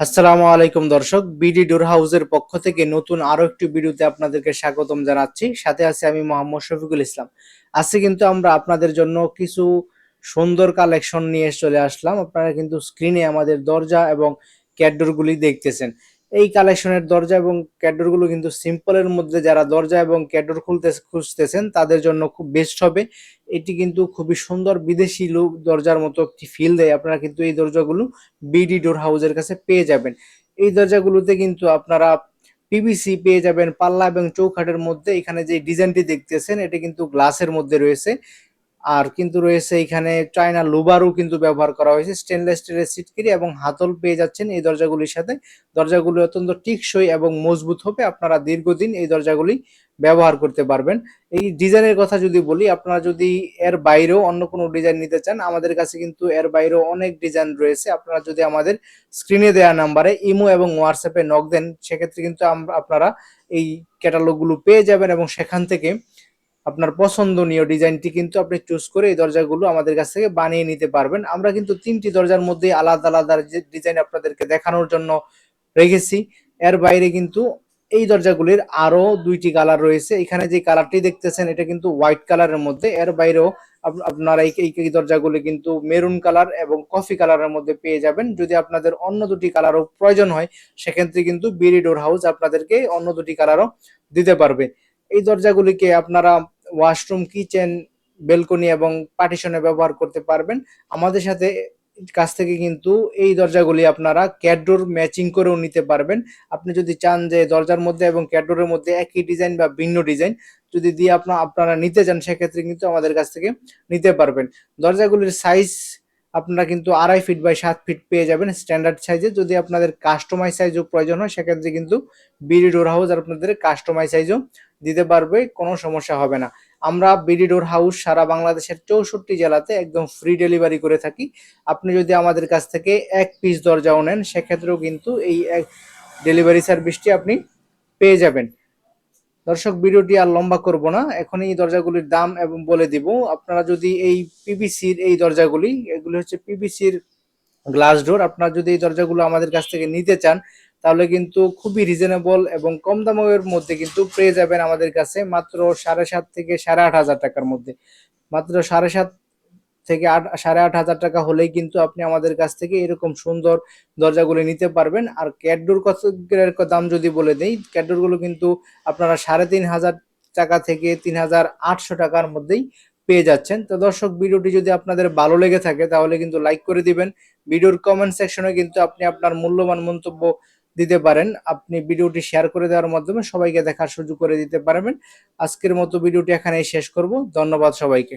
আসসালামু আলাইকুম দর্শক, বিডি ডোর হাউসের পক্ষ থেকে নতুন আরও একটি ভিডিওতে আপনাদেরকে স্বাগতম জানাচ্ছি। সাথে আছে আমি মোহাম্মদ শফিকুল ইসলাম। আজকে কিন্তু আমরা আপনাদের জন্য কিছু সুন্দর কালেকশন নিয়ে চলে আসলাম। আপনারা কিন্তু স্ক্রিনে আমাদের দরজা এবং ক্যাডোরগুলি দেখতেছেন। এই কালেকশনের দরজা এবং ক্যাডোরগুলো কিন্তু সিম্পলের মধ্যে যারা দরজা এবং ক্যাডোর খুলতে খুঁজতেছেন, তাদের জন্য খুব বেস্ট হবে। এটি কিন্তু খুবই সুন্দর বিদেশি লুক দরজার মতো একটি ফিল দেয়। আপনারা কিন্তু এই দরজাগুলো বিডি ডোর হাউসের কাছে পেয়ে যাবেন। এই দরজাগুলোতে কিন্তু আপনারা পিভিসি পেয়ে যাবেন, পাল্লা এবং চৌখাটের মধ্যে। এখানে যে ডিজাইনটি দেখতেছেন, এটা কিন্তু গ্লাসের মধ্যে রয়েছে। আর কিন্তু রয়েছে এখানে চায়না লুবারও কিন্তু ব্যবহার করা হয়েছে স্টেনলেস স্টিলের সিটকিরি এবং হাতল পেয়ে যাচ্ছেন এই দরজাগুলির সাথে। দরজাগুলি অত্যন্ত টিকসই এবং মজবুত হবে, আপনারা দীর্ঘদিন এই দরজাগুলি ব্যবহার করতে পারবেন। এই ডিজাইনের কথা যদি বলি, আপনারা যদি এর বাইরেও অন্য কোনো ডিজাইন নিতে চান, আমাদের কাছে কিন্তু এর বাইরেও অনেক ডিজাইন রয়েছে। আপনারা যদি আমাদের স্ক্রিনে দেওয়া নাম্বারে ইমো এবং হোয়াটসঅ্যাপে নক দেন, সেক্ষেত্রে কিন্তু আপনারা এই ক্যাটালগুলো পেয়ে যাবেন এবং সেখান থেকে আপনার পছন্দনীয় ডিজাইনটি কিন্তু আপনি চুজ করে এই দরজাগুলো আমাদের কাছ থেকে বানিয়ে নিতে পারবেন। আমরা কিন্তু তিনটি দরজার মধ্যে আলাদা আলাদা ডিজাইন আপনাদেরকে দেখানোর জন্য রেখেছি। এর বাইরে কিন্তু এই দরজাগুলির আরও দুইটি কালার রয়েছে। এখানে যে কালারটি দেখতেছেন, এটা কিন্তু হোয়াইট কালারের মধ্যে। এর বাইরেও আপ- আপনারা এই এই দরজাগুলি কিন্তু মেরুন কালার এবং কফি কালারের মধ্যে পেয়ে যাবেন। যদি আপনাদের অন্য দুটি কালারও প্রয়োজন হয়, সেক্ষেত্রে কিন্তু বিডি ডোর হাউস আপনাদেরকে অন্য দুটি কালারও দিতে পারবে। এই দরজাগুলিকে আপনারা ওয়াশরুম কিচেন বেলকনি এবং পার্টিশনে ব্যবহার করতে পারবেন। আমাদের সাথে কাছ থেকে কিন্তু এই দরজাগুলি আপনারা ক্যাডোর ম্যাচিং করেও নিতে পারবেন। আপনি যদি চান যে দরজার মধ্যে এবং ক্যাডোরের মধ্যে একই ডিজাইন বা ভিন্ন ডিজাইন যদি দিয়ে আপনার আপনারা নিতে চান, সেক্ষেত্রে কিন্তু আমাদের কাছ থেকে নিতে পারবেন। দরজাগুলির সাইজ আপনারা কিন্তু আড়াই ফিট বাই সাত ফিট পেয়ে যাবেন স্ট্যান্ডার্ড সাইজে যদি আপনাদের কাস্টমাইজ সাইজও প্রয়োজন হয়, সেক্ষেত্রে কিন্তু বিডি ডোর হাউস আর আপনাদের কাস্টমাইজ সাইজও দিতে পারবে, কোনো সমস্যা হবে না। আমরা বিডি ডোর হাউস সারা বাংলাদেশের চৌষট্টি জেলাতে একদম ফ্রি ডেলিভারি করে থাকি। আপনি যদি আমাদের কাছ থেকে এক পিস দরজাও নেন, সেক্ষেত্রেও কিন্তু এই এক ডেলিভারি সার্ভিসটি আপনি পেয়ে যাবেন। দর্শক, ভিডিওটি আর লম্বা করব না। এখন এই দরজাগুলির দাম এবং বলে দিব। আপনারা যদি এই পিভিসির এই দরজাগুলি, এগুলি হচ্ছে পিবিসির গ্লাস ডোর আপনারা যদি এই দরজাগুলো আমাদের কাছ থেকে নিতে চান, তাহলে কিন্তু খুবই রিজনেবল এবং কম দামের মধ্যে কিন্তু পেয়ে যাবেন আমাদের কাছে মাত্র সাড়ে সাত থেকে সাড়ে আট হাজার টাকার মধ্যে। মাত্র সাড়ে সাত থেকে আট, সাড়ে আট হাজার টাকা হলেই কিন্তু আপনি আমাদের কাছ থেকে এরকম সুন্দর দরজাগুলি নিতে পারবেন। আর ক্যাডডোর কত দাম যদি বলে দেই ক্যাডডোরগুলো কিন্তু আপনারা সাড়ে তিন হাজার টাকা থেকে তিন হাজার আটশো টাকার মধ্যেই পেয়ে যাচ্ছেন। তো দর্শক, ভিডিওটি যদি আপনাদের ভালো লেগে থাকে, তাহলে কিন্তু লাইক করে দিবেন। ভিডিওর কমেন্ট সেকশনে কিন্তু আপনি আপনার মূল্যবান মন্তব্য দিতে পারেন। আপনি ভিডিওটি শেয়ার করে দেওয়ার মাধ্যমে সবাইকে দেখার সুযোগ করে দিতে পারবেন। আজকের মতো ভিডিওটি এখানেই শেষ করব। ধন্যবাদ সবাইকে।